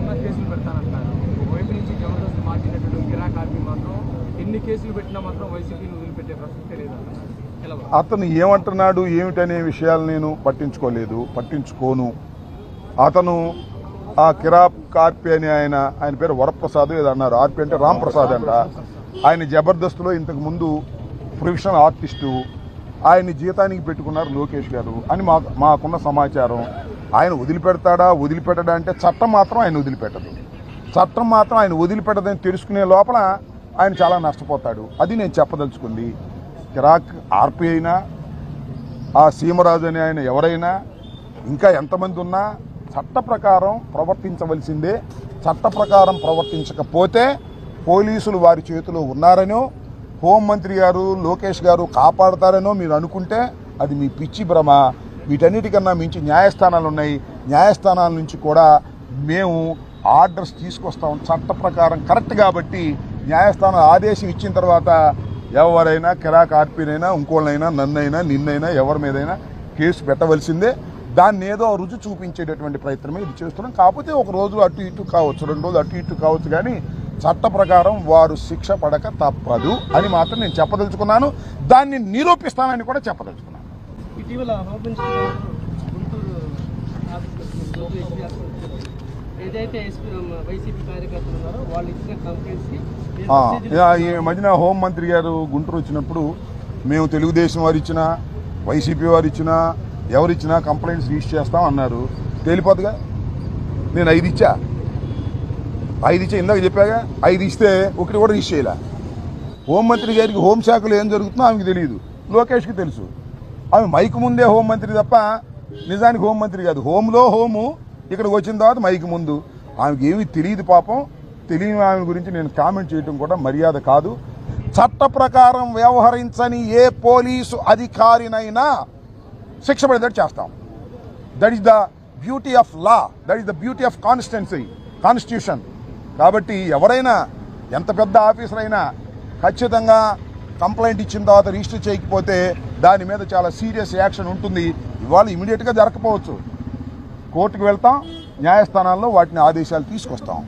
ఉన్న కేసులు పెడతానంటారు వైపు నుంచి జబర్దస్త్ మార్చినటువంటి గిరాక్ ఆర్మీ మాత్రం ఎన్ని కేసులు పెట్టినా మాత్రం వైసీపీని వదిలిపెట్టే ప్రసక్తే లేదంటారు అతను ఏమంటున్నాడు ఏమిటనే విషయాలు నేను పట్టించుకోలేదు పట్టించుకోను. అతను ఆ కిరాప్ కార్పి అని ఆయన ఆయన పేరు వరప్రసాద్ ఏదో అన్నారు. ఆర్పి అంటే రాంప్రసాద్ అంట. ఆయన జబర్దస్త్లో ఇంతకుముందు ప్రొఫెషనల్ ఆర్టిస్టు. ఆయన్ని జీతానికి పెట్టుకున్నారు లోకేష్ గారు అని మా మాకున్న సమాచారం. ఆయన వదిలిపెడతాడా వదిలిపెట్టడా అంటే చట్టం మాత్రం ఆయన వదిలిపెట్టదు. చట్టం మాత్రం ఆయన వదిలిపెట్టదని తెలుసుకునే లోపల ఆయన చాలా నష్టపోతాడు. అది నేను చెప్పదలుచుకుంది. కిరాక్ ఆర్పి అయినా ఆ సీమరాజు అనే ఆయన ఎవరైనా ఇంకా ఎంతమంది ఉన్నా చట్ట ప్రకారం ప్రవర్తించవలసిందే. చట్ట ప్రకారం ప్రవర్తించకపోతే పోలీసులు వారి చేతిలో ఉన్నారనో హోంమంత్రి గారు లోకేష్ గారు కాపాడతారనో మీరు అనుకుంటే అది మీ పిచ్చి భ్రమ. వీటన్నిటికన్నా మించి న్యాయస్థానాలు ఉన్నాయి. న్యాయస్థానాల నుంచి కూడా మేము ఆర్డర్స్ తీసుకొస్తాం చట్ట ప్రకారం కరెక్ట్ కాబట్టి న్యాయస్థానం ఆదేశం ఇచ్చిన తర్వాత ఎవరైనా కిరాక్ ఆర్పీనైనా ఇంకోళ్ళైనా నన్నైనా నిన్నైనా ఎవరి మీదైనా కేసు పెట్టవలసిందే. దాన్ని ఏదో రుచి చూపించేటటువంటి ప్రయత్నమే ఇది చేస్తున్నాం. కాకపోతే ఒక రోజు అటు ఇటు కావచ్చు రెండు రోజులు అటు ఇటు కావచ్చు కానీ చట్ట ప్రకారం వారు శిక్ష పడక తప్పదు అని మాత్రం నేను చెప్పదలుచుకున్నాను. దాన్ని నిరూపిస్తానని కూడా చెప్పదలుచుకున్నాను. ఇటీవల హోమ్ గుంటూరు ఏదైతే వైసీపీ కార్యకర్తలు ఉన్నారో వాళ్ళు ఇచ్చిన కంప్లైంట్స్కి ఈ మధ్యన హోంమంత్రి గారు గుంటూరు వచ్చినప్పుడు మేము తెలుగుదేశం వారు ఇచ్చినా వైసీపీ వారు ఇచ్చినా ఎవరిచ్చినా కంప్లైంట్స్ రిజిస్టర్ చేస్తాం అన్నారు. తేలిపోతుగా నేను ఐదు ఇచ్చా. ఐదు ఇచ్చా. ఇందాక చెప్పాగా ఐదు ఇస్తే ఒకటి కూడా రిజిస్టర్ చేయలే. హోంమంత్రి గారికి హోంశాఖలో ఏం జరుగుతుందో ఆమెకు తెలియదు. లోకేష్కి తెలుసు. ఆమె మైక్ ముందే హోంమంత్రి తప్ప నిజానికి హోంమంత్రి కాదు. హోంలో హోము ఇక్కడికి వచ్చిన తర్వాత మైక్ ముందు. ఆమెకి ఏమీ తెలియదు పాపం. తెలియని ఆమె గురించి నేను కామెంట్ చేయడం కూడా మర్యాద కాదు. చట్ట ప్రకారం వ్యవహరించని ఏ పోలీసు అధికారినైనా శిక్ష పడేటట్టు చేస్తాం. That is the beauty of law that is the beauty of constituency constitution కాబట్టి ఎవరైనా ఎంత పెద్ద ఆఫీసర్ అయినా ఖచ్చితంగా కంప్లైంట్ ఇచ్చిన తర్వాత రిజిస్టర్ చేయకపోతే దాని మీద చాలా సీరియస్ యాక్షన్ ఉంటుంది. ఇవాళ ఇమీడియట్గా జరగకపోవచ్చు. కోర్టుకు వెళ్తాం న్యాయస్థానాల్లో వాటిని ఆదేశాలు తీసుకొస్తాం.